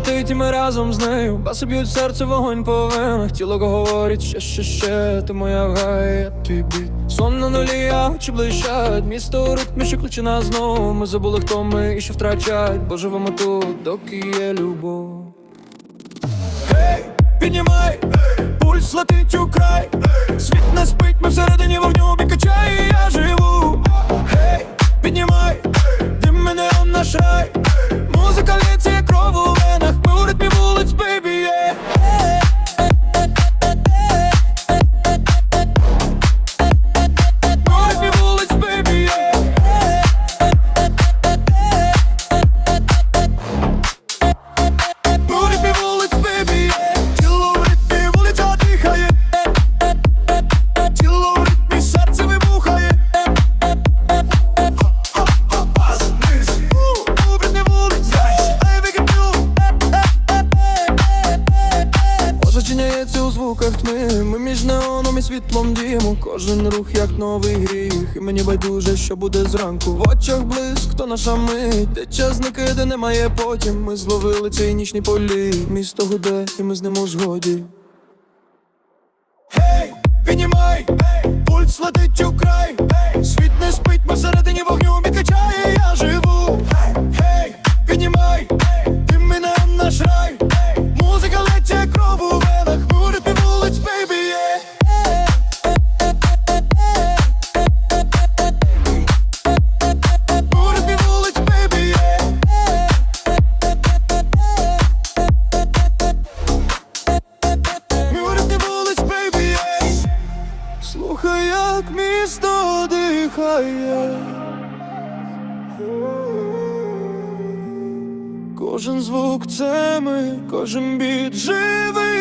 Летить і ми разом з нею. Баси б'ють серце, вогонь по венах. Тіло говорить, ще, ще, ще Ти моя гая, твій біт Сон на нулі, я очі блищать. Місто у ритмі, що кличе нас знову. Ми забули, хто ми і що втрачать. Бо живемо тут, доки є любов. Гей, піднімай, пульс летить у край. Світ не спить, ми всередині вогню бій Чиняється у звуках тьми. Ми між неоном і світлом діємо. Кожен рух як новий гріх. І мені байдуже, що буде зранку. В очах блиск, то наша мить. Де час зникає, де немає потім. Ми зловили цей нічний політ. Місто гуде, і ми з ним у згоді. Гей, піднімай, пульс летить у край! Світ не спить, ми всередині вогню. Відкачає, я живу. Гей, піднімай, Слухай, як місто дихає. Кожен звук це ми, кожен біт живий